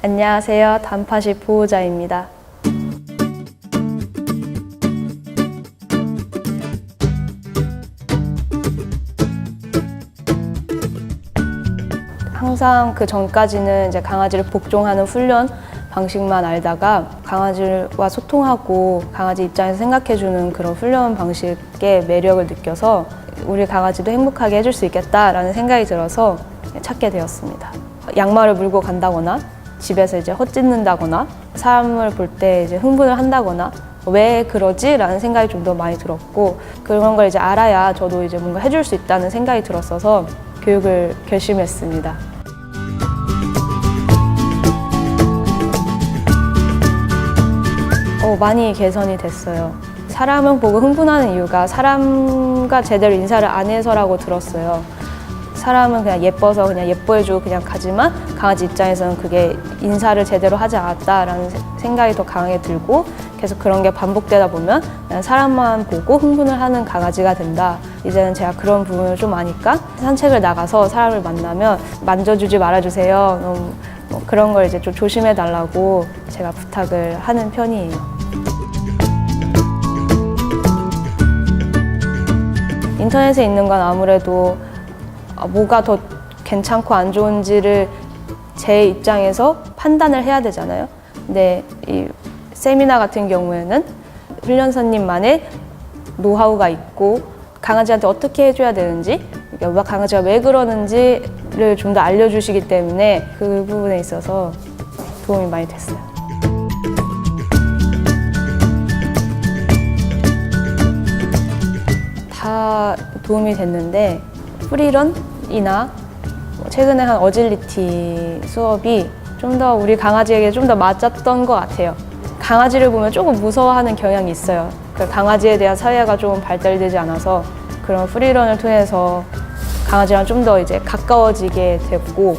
안녕하세요. 단팥이 보호자입니다. 항상 그 전까지는 이제 강아지를 복종하는 훈련 방식만 알다가 강아지와 소통하고 강아지 입장에서 생각해주는 그런 훈련 방식의 매력을 느껴서 우리 강아지도 행복하게 해줄 수 있겠다라는 생각이 들어서 찾게 되었습니다. 양말을 물고 간다거나 집에서 이제 헛짖는다거나 사람을 볼 때 이제 흥분을 한다거나 왜 그러지 라는 생각이 좀 더 많이 들었고 그런 걸 이제 알아야 저도 이제 뭔가 해줄 수 있다는 생각이 들었어서 교육을 결심했습니다. 어, 많이 개선이 됐어요. 사람을 보고 흥분하는 이유가 사람과 제대로 인사를 안 해서라고 들었어요. 사람은 그냥 예뻐서 그냥 예뻐해주고 그냥 가지만 강아지 입장에서는 그게 인사를 제대로 하지 않았다라는 세- 생각이 더 강하게 들고 계속 그런 게 반복되다 보면 그냥 사람만 보고 흥분을 하는 강아지가 된다. 이제는 제가 그런 부분을 좀 아니까 산책을 나가서 사람을 만나면 만져주지 말아주세요. 너무 뭐 그런 걸 이제 좀 조심해 달라고 제가 부탁을 하는 편이에요. 인터넷에 있는 건 아무래도 아, 뭐가 더 괜찮고 안 좋은지를 제 입장에서 판단을 해야 되잖아요. 근데 이 세미나 같은 경우에는 훈련사님만의 노하우가 있고 강아지한테 어떻게 해줘야 되는지 그러니까 강아지가 왜 그러는지를 좀 더 알려주시기 때문에 그 부분에 있어서 도움이 많이 됐어요. 다 도움이 됐는데 프리런이나 뭐 최근에 한 어질리티 수업이 좀 더 우리 강아지에게 좀 더 맞았던 것 같아요. 강아지를 보면 조금 무서워하는 경향이 있어요. 그 강아지에 대한 사회가 좀 발달되지 않아서 그런 프리런을 통해서 강아지랑 좀 더 이제 가까워지게 됐고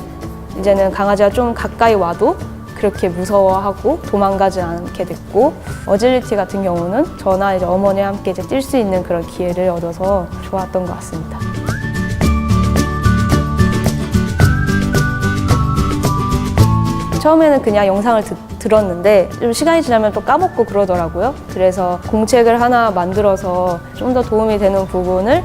이제는 강아지가 좀 가까이 와도 그렇게 무서워하고 도망가지 않게 됐고 어질리티 같은 경우는 저나 이제 어머니와 함께 이제 뛸 수 있는 그런 기회를 얻어서 좋았던 것 같습니다. 처음에는 그냥 영상을 듣, 들었는데 좀 시간이 지나면 또 까먹고 그러더라고요. 그래서 공책을 하나 만들어서 좀 더 도움이 되는 부분을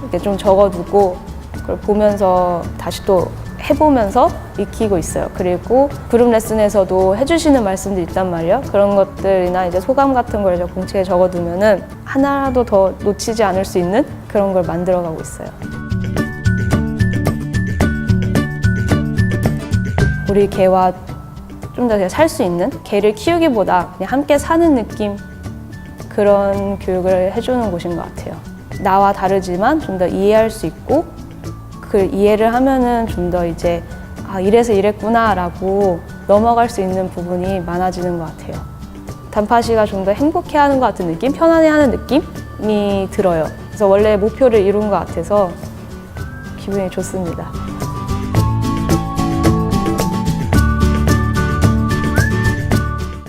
이렇게 좀 적어두고 그걸 보면서 다시 또 해보면서 익히고 있어요. 그리고 그룹 레슨에서도 해주시는 말씀도 있단 말이에요. 그런 것들이나 이제 소감 같은 걸 공책에 적어두면은 하나라도 더 놓치지 않을 수 있는 그런 걸 만들어가고 있어요. 우리 개와 좀더살수 있는 개를 키우기보다 그냥 함께 사는 느낌 그런 교육을 해주는 곳인 것 같아요. 나와 다르지만 좀 더 이해할 수 있고 그 이해를 하면은 좀 더 이제 아 이래서 이랬구나라고 넘어갈 수 있는 부분이 많아지는 것 같아요. 단팥이가 좀 더 행복해하는 것 같은 느낌, 편안해하는 느낌이 들어요. 그래서 원래 목표를 이룬 것 같아서 기분이 좋습니다.